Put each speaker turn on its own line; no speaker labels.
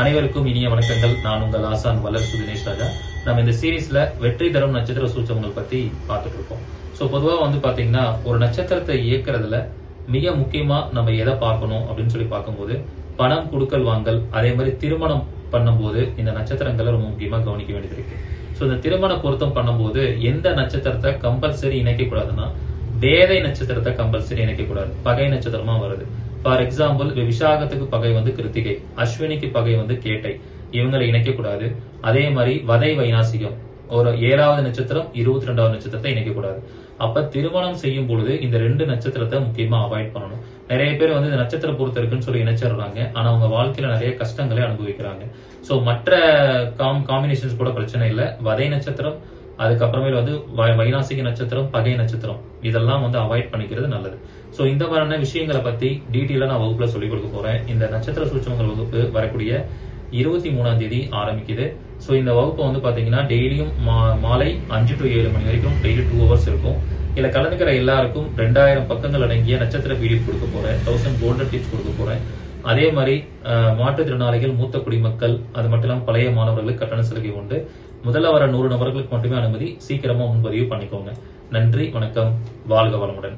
அனைவருக்கும் இனிய வணக்கங்கள். நான் உங்கள் ஆசான் வல்லரசு தினேஷ் ராஜா. நம்ம இந்த சீரீஸ்ல வெற்றி தரும் நட்சத்திர சூச்சகங்கள் பத்தி பார்த்துட்டு இருக்கோம். ஸோ பொதுவா வந்து பாத்தீங்கன்னா ஒரு நட்சத்திரத்தை இயக்குறதுல மிக முக்கியமா நம்ம எதை பார்க்கணும் அப்படின்னு சொல்லி பார்க்கும்போது பணம் கொடுக்கல் வாங்கல் அதே மாதிரி திருமணம் பண்ணும்போது இந்த நட்சத்திரங்களை ரொம்ப முக்கியமா கவனிக்க வேண்டியது இருக்கு. ஸோ இந்த திருமண பொருத்தம் பண்ணும்போது எந்த நட்சத்திரத்தை கம்பல்சரி இணைக்க கூடாதுன்னா வேதை நட்சத்திரத்தை கம்பல்சரி இணைக்க கூடாது. பகை நட்சத்திரமா வருது. ஃபார் எக்ஸாம்பிள் விசாகத்துக்கு பகை வந்து கிருத்திகை அஸ்வினிக்கு பகை வந்து கேட்டை. இவங்களை இணைக்க கூடாது. அதே மாதிரி வதை வைநாசிகம். ஒரு ஏழாவது நட்சத்திரம் இருபத்தி ரெண்டாவது நட்சத்திரத்தை இணைக்க கூடாது. அப்ப திருமணம் செய்யும் பொழுது இந்த ரெண்டு நட்சத்திரத்தை முக்கியமா அவாய்ட் பண்ணணும். நிறைய பேர் வந்து இந்த நட்சத்திர பொறுத்த இருக்குன்னு சொல்லி இணைச்சிடுறாங்க. ஆனா அவங்க வாழ்க்கையில நிறைய கஷ்டங்களை அனுபவிக்கிறாங்க. சோ மற்ற காம் காம்பினேஷன்ஸ் கூட பிரச்சனை இல்லை. வதை நட்சத்திரம் அதுக்கப்புறமேல வந்து வ- வைநாசிக நட்சத்திரம் பகை நட்சத்திரம். இதெல்லாம் வந்து அவாய்ட் பண்ணிக்கிறது நல்லது. சோ இந்த மாதிரியான விஷயங்களை பத்தி டீட்டெயிலா நான் வகுப்புல சொல்லிக் கொடுக்க போறேன். இந்த நட்சத்திர சூட்சமங்கள் வகுப்பு வரக்கூடிய இருபத்தி மூணாம் தேதி ஆரம்பிக்குது. சோ இந்த வகுப்பு வந்து பாத்தீங்கன்னா டெய்லியும் மாலை அஞ்சு டு ஏழு மணி வரைக்கும் டெய்லி டூ ஹவர்ஸ் இருக்கும். இதுல கலந்துக்கிற எல்லாருக்கும் ரெண்டாயிரம் பக்கங்கள் அடங்கிய நட்சத்திர பிடிஎஃப் கொடுக்க போறேன். தௌசண்ட் கோல்டன் டிப்ஸ் கொடுக்க போறேன். அதே மாதிரி மாற்றுத்திறனாளிகள் மூத்த குடிமக்கள் அது மட்டும் இல்லாமல் பழைய மாணவர்களுக்கு கட்டண சலுகை உண்டு. முதல்ல வர நூறு நபர்களுக்கு மட்டுமே அனுமதி சீக்கிரமா முன்பதிவு பண்ணிக்கோங்க. நன்றி வணக்கம். வாழ்க வளமுடன்.